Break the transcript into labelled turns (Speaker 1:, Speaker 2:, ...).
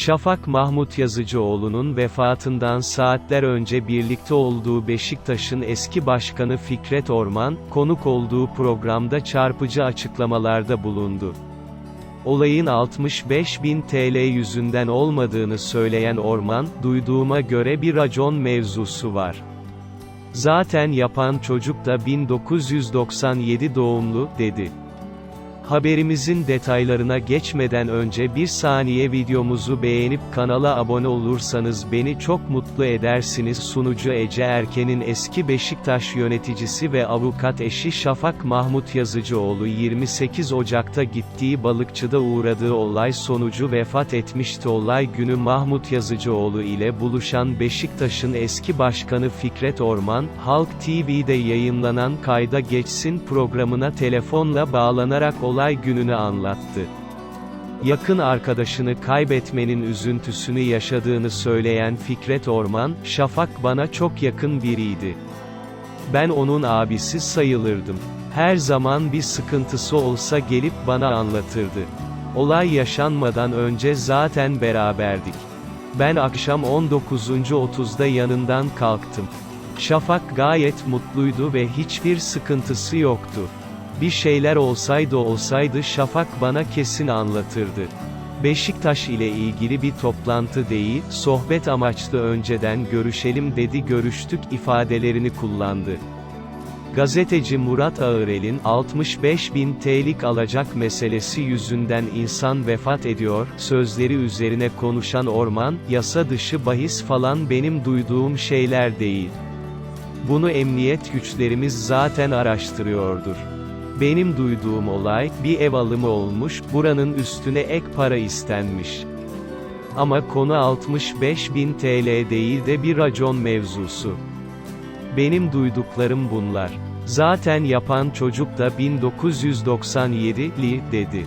Speaker 1: Şafak Mahmut Yazıcıoğlu'nun vefatından saatler önce birlikte olduğu Beşiktaş'ın eski başkanı Fikret Orman, konuk olduğu programda çarpıcı açıklamalarda bulundu. Olayın 65 bin TL yüzünden olmadığını söyleyen Orman, duyduğuma göre bir racon mevzusu var. Zaten yapan çocuk da 1997 doğumlu, dedi. Haberimizin detaylarına geçmeden önce bir saniye videomuzu beğenip kanala abone olursanız beni çok mutlu edersiniz. Sunucu Ece Erken'in eski Beşiktaş yöneticisi ve avukat eşi Şafak Mahmut Yazıcıoğlu 28 Ocak'ta gittiği balıkçıda uğradığı olay sonucu vefat etmişti. Olay günü Mahmut Yazıcıoğlu ile buluşan Beşiktaş'ın eski başkanı Fikret Orman, Halk TV'de yayınlanan Kayda Geçsin programına telefonla bağlanarak olay gününü anlattı. Yakın arkadaşını kaybetmenin üzüntüsünü yaşadığını söyleyen Fikret Orman, Şafak bana çok yakın biriydi. Ben onun abisi sayılırdım. Her zaman bir sıkıntısı olsa gelip bana anlatırdı. Olay yaşanmadan önce zaten beraberdik. Ben akşam 19.30'da yanından kalktım. Şafak gayet mutluydu ve hiçbir sıkıntısı yoktu. Bir şeyler olsaydı olsaydı Şafak bana kesin anlatırdı. Beşiktaş ile ilgili bir toplantı değil, sohbet amaçlı önceden görüşelim dedi görüştük ifadelerini kullandı. Gazeteci Murat Ağırel'in 65 bin TL'lik alacak meselesi yüzünden insan vefat ediyor, sözleri üzerine konuşan Orman, yasa dışı bahis falan benim duyduğum şeyler değil. Bunu emniyet güçlerimiz zaten araştırıyordur. Benim duyduğum olay, bir ev alımı olmuş, buranın üstüne ek para istenmiş. Ama konu 65 bin TL değil de bir racon mevzusu. Benim duyduklarım bunlar. Zaten yapan çocuk da 1997'li, dedi.